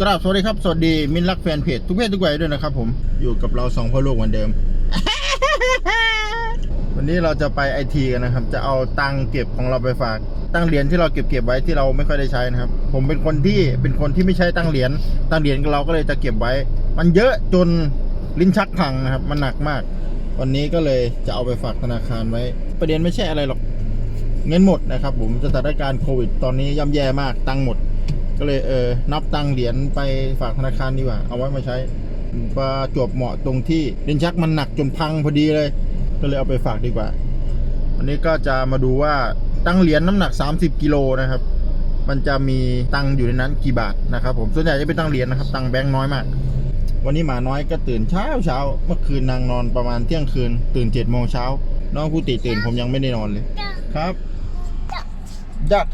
กราบสวัสดีครับ สวัสดีมินรักแฟนเพจทุกเพศทุกวัยด้วยนะครับผมอยู่กับเราสองพ่อลูกเหมือนเดิม วันนี้เราจะไปไอทีกันนะครับ จะเอาตังเก็บของเราไปฝากตั้งเหรียญที่เราเก็บเก็บไว้ที่เราไม่ค่อยได้ใช้นะครับ ผมเป็นคนที่เป็นคนที่ไม่ใช้ตั้งเหรียญตั้งเหรียญเราก็เลยจะเก็บไว้ มันเยอะจนลิ้นชักพังนะครับ มันหนักมาก วันนี้ก็เลยจะเอาไปฝากธนาคารไว้ ประเด็นไม่ใช่อะไรหรอกเงินหมดนะครับ ผมสถานการณ์โควิด ตอนนี้ย่ำแย่มากตังหมด ก็เลยเออนับตังเหรียญไปฝากธนาคารดีกว่า เอาไว้มาใช้ประจวบเหมาะตรงที่ลิ้นชักมันหนักจนพังพอดีเลย ก็เลยเอาไปฝากดีกว่าวันนี้ก็จะมาดูว่าตังเหรียญน้ำหนัก 30กิโลนะครับ มันจะมีตังอยู่ในนั้นกี่บาทนะครับ ผมส่วนใหญ่จะเป็นตังเหรียญนะครับ ตังแบงค์น้อยมาก วันนี้หมาน้อยก็ตื่นเช้าเช้าเมื่อคืนนางนอนประมาณเที่ยงคืน ตื่นเจ็ดโมงเช้าน้องผู้ติตื่นผมยังไม่ได้นอนเลย ครับ ดัก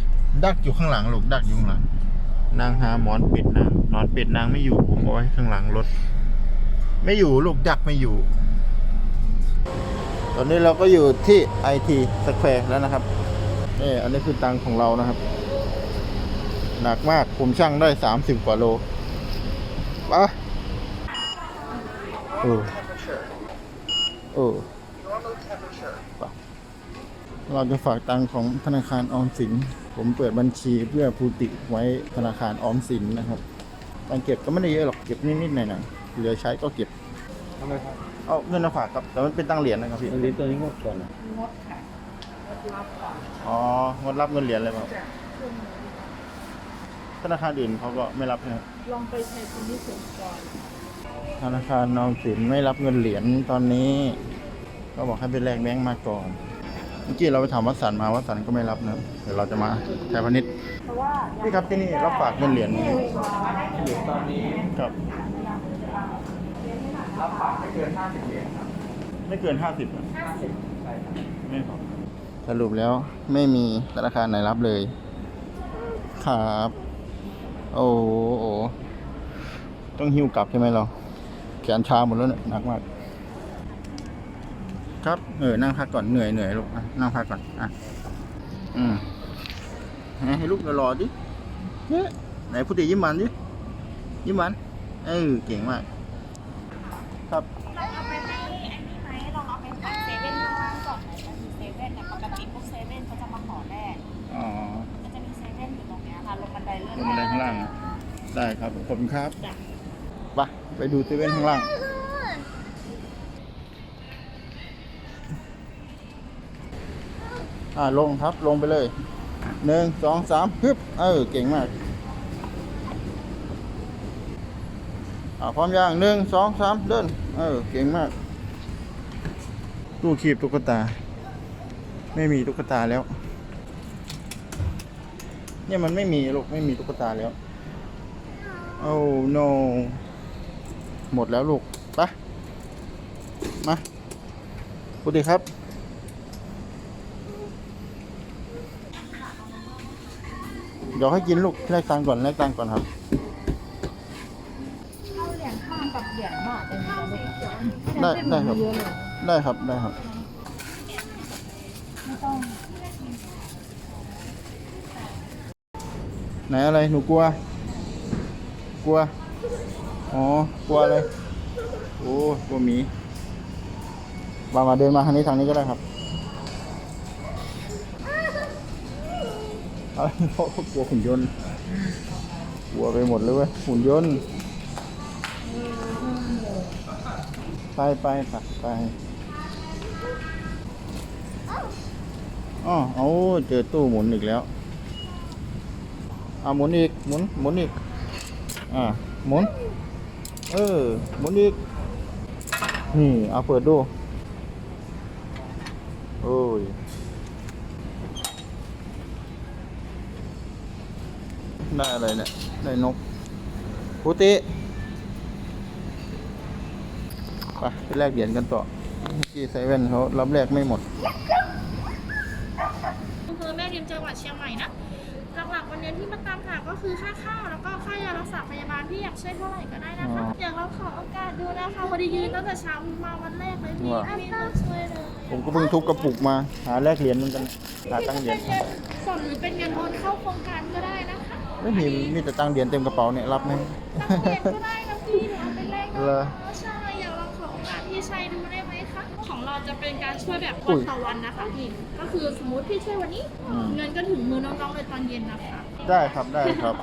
ดักอยู่ข้างหลังลูกดักอยู่ข้างหลัง นางหาหมอนเป็ดนางนอนเป็ดนางไม่อยู่ผมเอาไว้ข้างหลังรถ ไม่อยู่ลูกดักไม่อยู่ ตอนนี้เราก็อยู่ที่ไอทีสแควร์แล้วนะครับนี่อันนี้คือตังของเรานะครับ หนักมากผมช่างได้สามสิบกว่าโลปะเออเออเราจะฝากตังของธนาคารออมสิน ผมเปิดบัญชีเพื่อภูติไว้ธนาคารออมสินนะครับตังค์เก็บก็ไม่ได้เยอะหรอกเก็บนิดๆหน่อยๆเหลือใช้ก็เก็บทำไมครับเอาเงินมาฝากครับแต่มันเป็นตังเหรียญนะครับพี่อันนี้ตัวนี้งดก่อนนะอ๋องดรับเงินเหรียญเลยครับธนาคารอื่นเขาก็ไม่รับนะครับลองไปใช้คุณที่สุดก่อนธนาคารออมสินไม่รับเงินเหรียญตอนนี้ ก็บอกให้ไปแลกแบงก์มาก่อน เมื่อกี้เราไปถามวัดสันมาวัดสันก็ไม่รับนะครับเดี๋ยวเราจะมาไทยพาณิชย์เพราะว่าพี่ครับที่นี่รับฝากเงินเหรียญไหมอยู่ตอนนี้ครับรับฝากไม่เกินห้าสิบเหรียญครับไม่เกินห้าสิบใช่ครับไม่ครับสรุปแล้วไม่มีธนาคารไหนรับเลย ครับ โอ้โหต้องหิ้วกลับใช่ไหมเราแขนชาหมดแล้วเนี่ยหนักมาก ครับ เออ นั่งพักก่อน เหนื่อยเหนื่อยลูกอะนั่งพักก่อน อะ อืม ให้ลูกรอๆดิเฮ้ยไหนพูดดิยิ้มหวานดิ ยิ้มหวานเออ เก่งมาก ครับลองเอาไปให้อันนี้ไหมลองเอาไปฝากเซเว่นข้างล่างก่อนไหมมันมีเซเว่นเนี่ยปกติพวกเซเว่นเขาจะมาขอแลกอ๋อมันจะมีเซเว่นอยู่ตรงเนี้ยค่ะ ลงบันไดเลื่อนลงบันไดข้างล่างอะได้ครับ ขอบคุณครับจ้ะไปไปดูเซเว่นข้างล่าง อ่าลงครับลงไปเลยหนึ่งสองสามฮึบเออเก่งมากอ่าพร้อมยังหนึ่งสองสามเดินเออเก่งมาก ตู้คีบตุ๊กตา ไม่มีตุ๊กตาแล้ว เนี่ยมันไม่มีลูกไม่มีตุ๊กตาแล้วโอ้ no หมดแล้วลูกไปะมาพูดดีครับ เดี๋ยวให้กินลูกแลกตังค์ก่อนแลกตังค์ก่อนครับเอาเหรียญทองกับเหรียญบาทเป็นยังไงได้ได้ครับเยอะเลยได้ครับได้ครับ ไม่ต้องไหนอะไรหนูกลัว กลัว อ๋อกลัวอะไร โอ้กลัวหมีมามาเดินมาทางนี้ทางนี้ก็ได้ครับ อะไรเขาเขากลัวหุ่นยนต์กลัวไปหมดเลยเว้ยหุ่นยนต์ ไปไปตักไปอ๋อเอาเจอตู้หมุนอีกแล้วอ่าหมุนอีกหมุนหมุนอีกอ่าหมุน เออหมุนอีก นี่เอาเปิดดู โอ้ย ได้อะไรเนี่ย ได้นกพุติไปไปแลกเหรียญกันต่อเมื่อกี้เซเว่นเขารับแลกไม่หมดอำเภอแม่ริมจังหวัดเชียงใหม่นะหลักๆวันนี้ที่มาตามหาก็คือค่าข้าวแล้วก็ค่ายารักษาพยาบาลที่อยากช่วยเท่าไหร่ก็ได้นะคะอ๋ออยากเราขอโอกาสดูนะคะพอดียืนตั้งแต่เช้ามาวันแรกเลยพี่ว้าไม่มีคนช่วยเลยผมก็เพิ่งทุบกระปุกมาหาแลกเหรียญเหมือนกันหาตั้งเหรียญเป็นเงินสดหรือเป็นเงินโอนเข้าโครงการก็ได้นะคะอ ไม่มีมีแต่ตังค์เหรียญเต็มกระเป๋าเนี่ยรับไหมตังเหรียญก็ได้นะพี่หนูเอาไปแลกเหรอ ใช่อยากลองของโอกาสพี่ชัยดูได้ไหมคะ ของเราจะเป็นการช่วยแบบอุ้วันยต่อวันนะคะพี่ ก็คือสมมติพี่ช่วยวันนี้ อืม เงินก็ถึงมือน้องๆเลยตอนเย็นนะคะ ได้ครับได้ครับ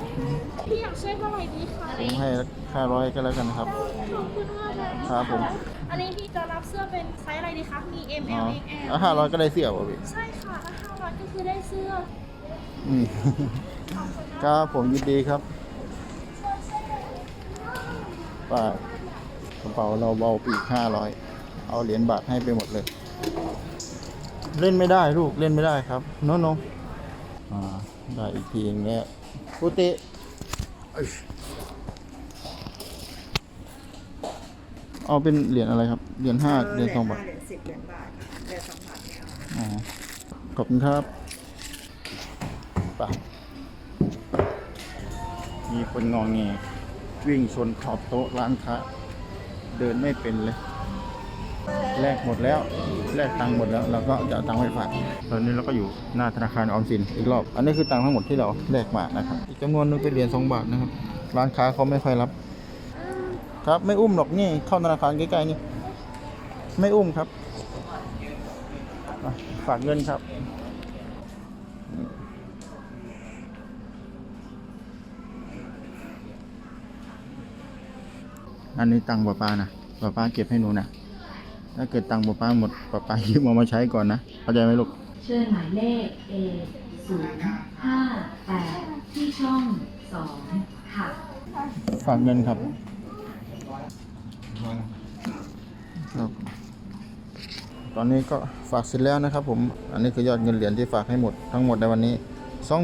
พี่อยากช่วยเท่าไหร่ดีคะผมให้ห้าร้อยก็แล้วกันครับ ขอบคุณมากเลยนะะครับผม อันนี้พี่จะรับเสื้อเป็นไซส์อะไรดีคะ มี M อ๋อ L X L ห้าร้อยก็ได้เสี่ยวอะพี่ใช่ค่ะถ้าห้าร้อยก็คือได้เสื้อ อืมขอบ คุณนะคคะรับผมยินดีครับป้ายกระเป๋าเราเบาปีกห้าร้อยเอาเหรียญบาทให้ไปหมดเลย เล่นไม่ได้ลูกเล่นไม่ได้ครับโน้โนอ่าได้อีกทีอย่างเงี้ยพุติอึ๊ชเอาเป็นเหรียญอะไรครับเหรียญห้าเหรียญสองบาทเหรียญสิบเหรียญบาทค่ะเหรียญสองบาทเนี่ยค่ะอ๋อขอบคุณครับไป มีคนงองแงวิ่งชนขอบโต๊ะร้านค้าเดินไม่เป็นเลยแลกหมดแล้วแลกตังค์หมดแล้วเราก็จะเอาตังค์ไปฝากตอนนี้เราก็อยู่หน้าธนาคารออมสินอีกรอบ อันนี้คือตังค์ทั้งหมดที่เราแลกมานะครับอีกจำนวนนึงเป็นเหรียญสองบาทนะครับร้านค้าเขาไม่ค่อยรับ ครับไม่อุ้มหรอกนี่เข้าธนาคารใกล้ๆนี่ไม่อุ้มครับ ฝากเงินครับ อันนี้ตังค์ป้าป้านะป้าป้าเก็บให้หนูนะถ้าเกิดตังค์ป้าป้าหมดป้าป้ายืมเอามาใช้ก่อนนะเข้าใจไหมลูกเชิญหมายเลข A 0 5 8ที่ช่อง2ค่ะฝากเงินครับครับ ตอนนี้ก็ฝากเสร็จแล้วนะครับผม อันนี้คือยอดเงินเหรียญที่ฝากให้หมดทั้งหมดในวันนี้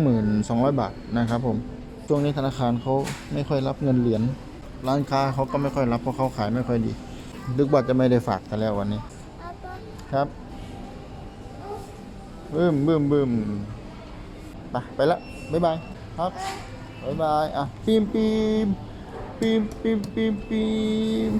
22,000 บาทนะครับผม ช่วงนี้ธนาคารเขาไม่ค่อยรับเงินเหรียญ ร้านค้าเขาก็ไม่ค่อยรับเพราะเขาขายไม่ค่อยดี ดึกบัตรจะไม่ได้ฝากกันแล้ววันนี้ ครับบึ้มบึ้มบึ้มไปไปละบ๊ายบายครับบ๊ายบายอะปีมปีมปีมปีมปีมปีม